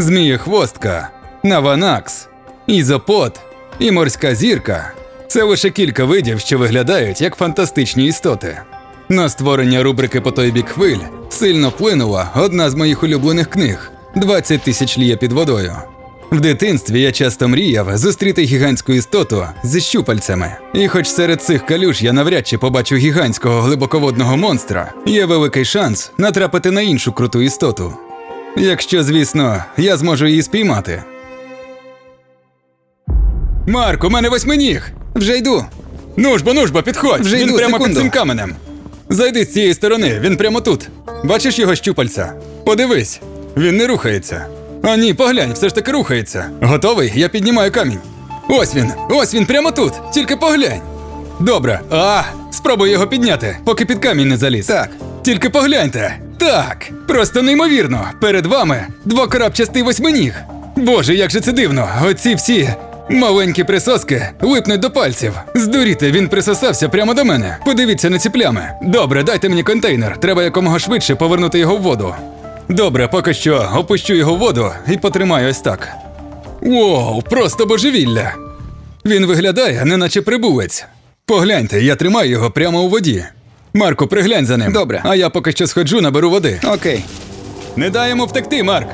змієхвостка, наванакс, ізопод і морська зірка це лише кілька видів, що виглядають як фантастичні істоти. На створення рубрики по той бік хвиль сильно вплинула одна з моїх улюблених книг «20 тисяч лія під водою. В дитинстві я часто мріяв зустріти гігантську істоту зі щупальцями. І хоч серед цих калюж я навряд чи побачу гігантського глибоководного монстра, є великий шанс натрапити на іншу круту істоту. Якщо, звісно, я зможу її спіймати. Марк, у мене восьминіг! Вже йду. Нужбо, нужбо, підходь! Вже він йду, прямо секунду. під цим каменем. Зайди з цієї сторони, він прямо тут. Бачиш його щупальця? Подивись, він не рухається. А ні, поглянь, все ж таки рухається. Готовий? Я піднімаю камінь. Ось він, ось він прямо тут. Тільки поглянь. Добре. А, спробуй його підняти, поки під камінь не заліз. Так. Тільки погляньте. Так, просто неймовірно. Перед вами двокрапчастий восьминіг. Боже, як же це дивно. Оці всі маленькі присоски липнуть до пальців. Здуріти, він присосався прямо до мене. Подивіться на ці плями. Добре, дайте мені контейнер. Треба якомога швидше повернути його в воду. Добре, поки що опущу його в воду і потримаю ось так. Воу, просто божевілля. Він виглядає, неначе прибулець. Погляньте, я тримаю його прямо у воді. Марко, приглянь за ним. Добре. А я поки що сходжу, наберу води. Окей. Не даємо втекти, Марк.